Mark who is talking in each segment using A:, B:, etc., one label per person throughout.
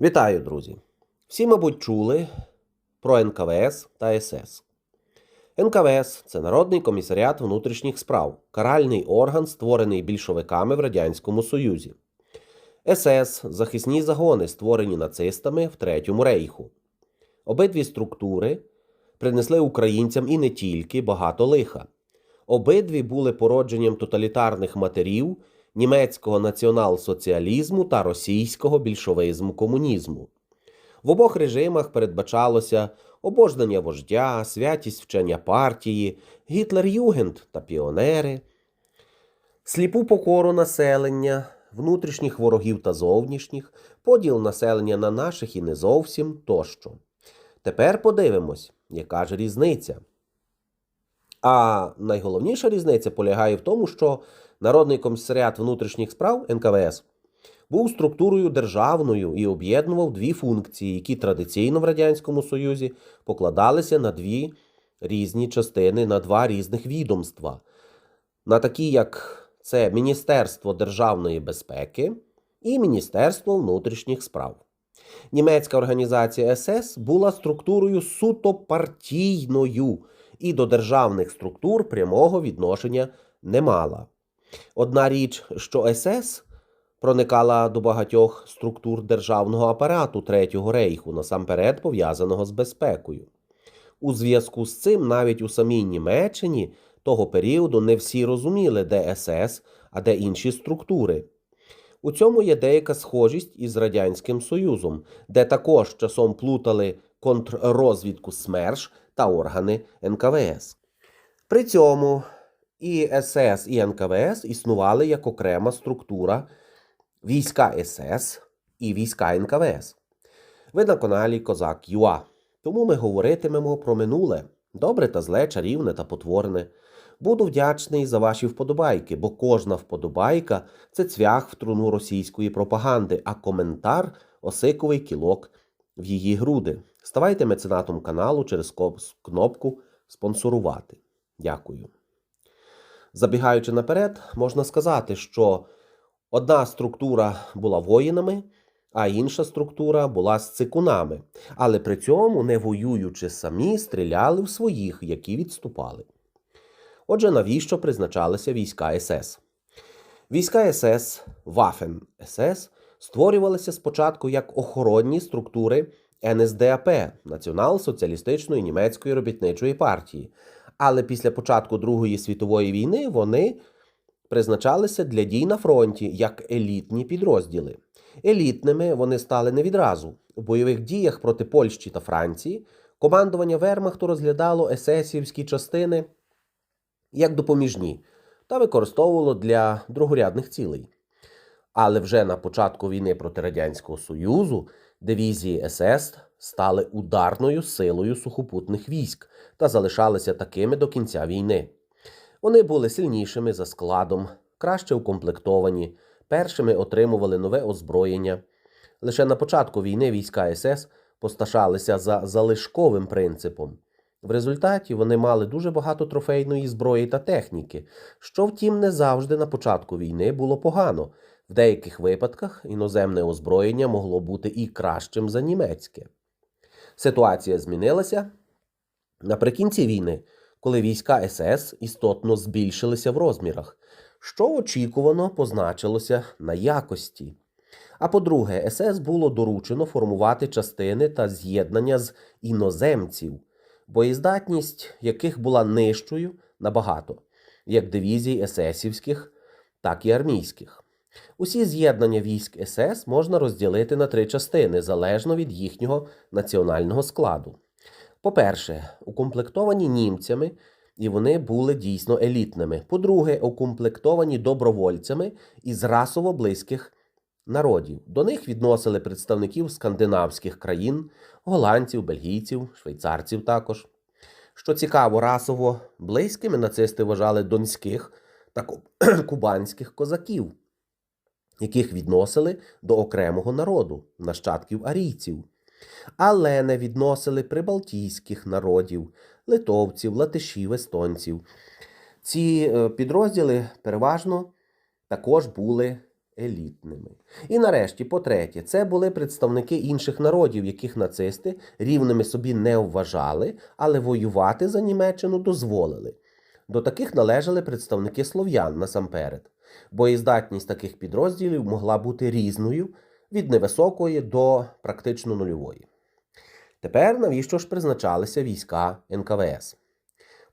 A: Вітаю, друзі! Всі, мабуть, чули про НКВС та СС. НКВС це Народний комісаріат внутрішніх справ, каральний орган, створений більшовиками в Радянському Союзі. СС захисні загони, створені нацистами в Третьому рейху. Обидві структури принесли українцям і не тільки багато лиха. Обидві були породженням тоталітарних матерів німецького націонал-соціалізму та російського більшовизму комунізму. В обох режимах передбачалося обожнення вождя, святість вчення партії, Гітлер-Югенд та піонери, сліпу покору населення, внутрішніх ворогів та зовнішніх, поділ населення на наших і не зовсім тощо. Тепер подивимось, яка ж різниця. А найголовніша різниця полягає в тому, що Народний комісаріат внутрішніх справ НКВС був структурою державною і об'єднував дві функції, які традиційно в Радянському Союзі покладалися на дві різні частини, на два різних відомства, на такі, як це Міністерство державної безпеки і Міністерство внутрішніх справ. Німецька організація СС була структурою суто партійною і до державних структур прямого відношення не мала. Одна річ, що СС проникала до багатьох структур державного апарату Третього рейху, насамперед пов'язаного з безпекою. У зв'язку з цим навіть у самій Німеччині того періоду не всі розуміли, де СС, а де інші структури. У цьому є деяка схожість із Радянським Союзом, де також часом плутали контррозвідку СМЕРШ та органи НКВС. При цьому і СС, і НКВС існували як окрема структура війська СС і війська НКВС. Ви на каналі Козак ЮА. Тому ми говоритимемо про минуле, добре та зле, чарівне та потворне. Буду вдячний за ваші вподобайки, бо кожна вподобайка це цвях в труну російської пропаганди, а коментар осиковий кілок в її груди. Ставайте меценатом каналу через кнопку спонсорувати. Дякую. Забігаючи наперед, можна сказати, що одна структура була воїнами, а інша структура була з цикунами, але при цьому, не воюючи самі, стріляли в своїх, які відступали. Отже, навіщо призначалися війська СС? Війська СС, Вафен СС, створювалися спочатку як охоронні структури НСДАП Націонал-Соціалістичної німецької робітничої партії. Але після початку Другої світової війни вони призначалися для дій на фронті як елітні підрозділи. Елітними вони стали не відразу. У бойових діях проти Польщі та Франції командування Вермахту розглядало есесівські частини як допоміжні та використовувало для другорядних цілей. Але вже на початку війни проти Радянського Союзу дивізії СС стали ударною силою сухопутних військ та залишалися такими до кінця війни. Вони були сильнішими за складом, краще укомплектовані, першими отримували нове озброєння. Лише на початку війни війська СС постачалися за залишковим принципом. В результаті вони мали дуже багато трофейної зброї та техніки, що, втім, не завжди на початку війни було погано. В деяких випадках іноземне озброєння могло бути і кращим за німецьке. Ситуація змінилася наприкінці війни, коли війська СС істотно збільшилися в розмірах, що очікувано позначилося на якості. А по-друге, СС було доручено формувати частини та з'єднання з іноземців, боєздатність яких була нижчою набагато, як дивізій есесівських, так і армійських. Усі з'єднання військ СС можна розділити на три частини залежно від їхнього національного складу. По-перше, укомплектовані німцями, і вони були дійсно елітними. По-друге, укомплектовані добровольцями із расово близьких народів. До них відносили представників скандинавських країн, голландців, бельгійців, швейцарців також. Що цікаво, расово близькими нацисти вважали донських та кубанських козаків яких відносили до окремого народу, нащадків арійців, але не відносили прибалтійських народів, литовців, латишів, естонців. Ці підрозділи переважно також були елітними. І нарешті, по-третє, це були представники інших народів, яких нацисти рівними собі не вважали, але воювати за Німеччину дозволили. До таких належали представники слов'ян насамперед. Боєздатність таких підрозділів могла бути різною від невисокої до практично нульової. Тепер навіщо ж призначалися війська НКВС?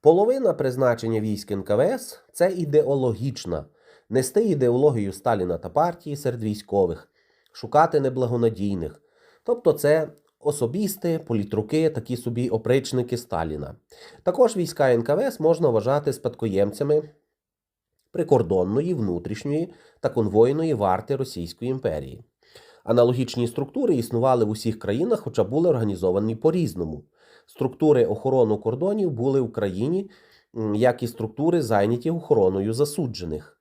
A: Половина призначення військ НКВС це ідеологічна, нести ідеологію Сталіна та партії серед військових, шукати неблагонадійних. Тобто це особісти, політруки, такі собі опричники Сталіна. Також війська НКВС можна вважати спадкоємцями прикордонної, внутрішньої та конвойної варти Російської імперії. Аналогічні структури існували в усіх країнах, хоча були організовані по-різному. Структури охорони кордонів були в країні, як і структури, зайняті охороною засуджених.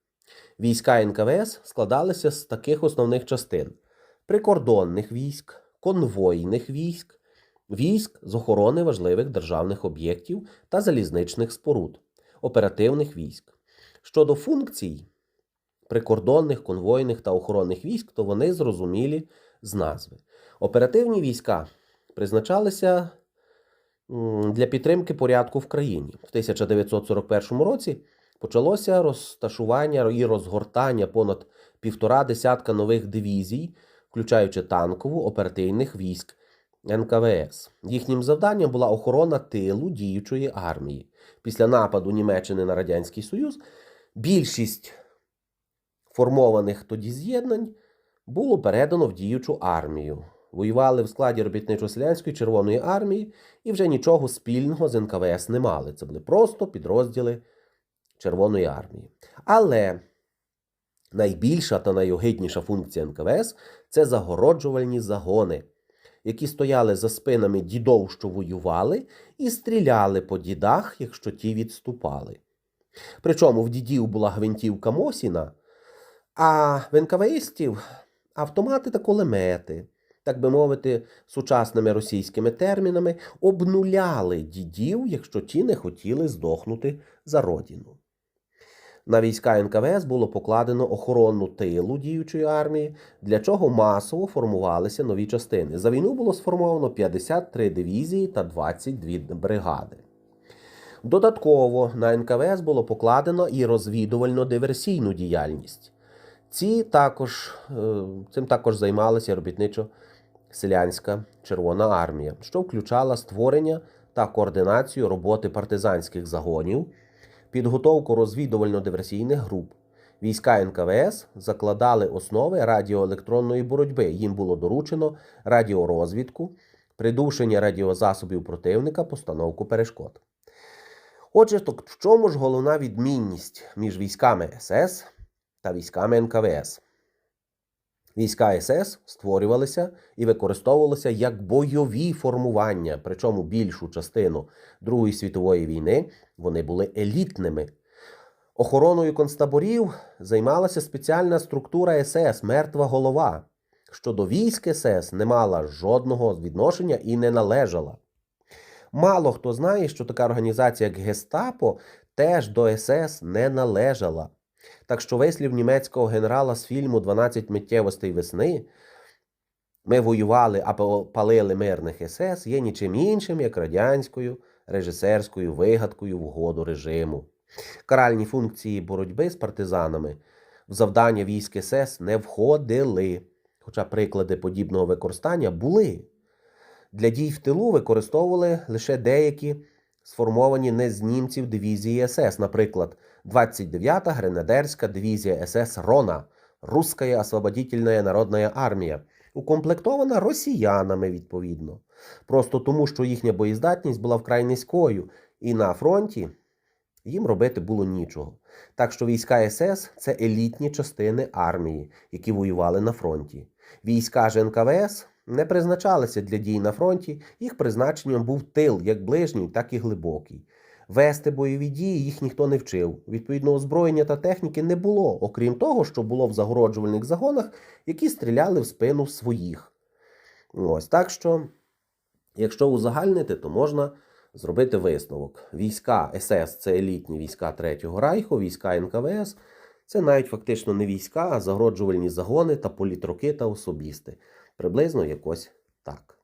A: Війська НКВС складалися з таких основних частин: прикордонних військ, конвойних військ, військ з охорони важливих державних об'єктів та залізничних споруд, оперативних військ. Щодо функцій прикордонних, конвойних та охоронних військ, то вони зрозумілі з назви. Оперативні війська призначалися для підтримки порядку в країні. В 1941 році почалося розташування і розгортання понад півтора десятка нових дивізій, включаючи танкову оперативних військ НКВС. Їхнім завданням була охорона тилу діючої армії. Після нападу Німеччини на Радянський Союз більшість формованих тоді з'єднань було передано в діючу армію. Воювали в складі робітничо-селянської Червоної армії і вже нічого спільного з НКВС не мали. Це були просто підрозділи Червоної армії. Але найбільша та найогидніша функція НКВС це загороджувальні загони, які стояли за спинами дідов, що воювали, і стріляли по дідах, якщо ті відступали. Причому в дідів була гвинтівка Мосіна, а в НКВСтів автомати та кулемети, так би мовити, сучасними російськими термінами, обнуляли дідів, якщо ті не хотіли здохнути за родину. На війська НКВС було покладено охорону тилу діючої армії, для чого масово формувалися нові частини. За війну було сформовано 53 дивізії та 22 бригади. Додатково на НКВС було покладено і розвідувально-диверсійну діяльність. Ці також, е, цим також займалася робітничо-селянська Червона армія, що включала створення та координацію роботи партизанських загонів, підготовку розвідувально-диверсійних груп. Війська НКВС закладали основи радіоелектронної боротьби. Їм було доручено радіорозвідку, придушення радіозасобів противника, постановку перешкод. Отже, то в чому ж головна відмінність між військами СС та військами НКВС? Війська СС створювалися і використовувалися як бойові формування, причому більшу частину Другої світової війни вони були елітними. Охороною концтаборів займалася спеціальна структура СС Мертва голова, що до військ СС не мала жодного відношення і не належала. Мало хто знає, що така організація, як Гестапо, теж до СС не належала. Так що вислів німецького генерала з фільму «12 миттєвостей весни ми воювали, а палили мирних СС є нічим іншим, як радянською режисерською вигадкою в угоду режиму. Каральні функції боротьби з партизанами в завдання військ СС не входили, хоча приклади подібного використання були. Для дій в тилу використовували лише деякі сформовані не з німців дивізії СС, наприклад, 29-та гренадерська дивізія СС Рона, Русская освободительная народная армія, укомплектована росіянами відповідно. Просто тому, що їхня боєздатність була вкрай низькою, і на фронті їм робити було нічого. Так що війська СС це елітні частини армії, які воювали на фронті. Війська ж НКВС не призначалися для дій на фронті, їх призначенням був тил, як ближній, так і глибокий. Вести бойові дії їх ніхто не вчив. Відповідно, озброєння та техніки не було, окрім того, що було в загороджувальних загонах, які стріляли в спину своїх. Ось так що, якщо узагальнити, то можна зробити висновок. Війська СС це елітні війська Третього Райху, війська НКВС Це навіть фактично не війська, а загороджувальні загони та політруки та особісти. Приблизно якось так.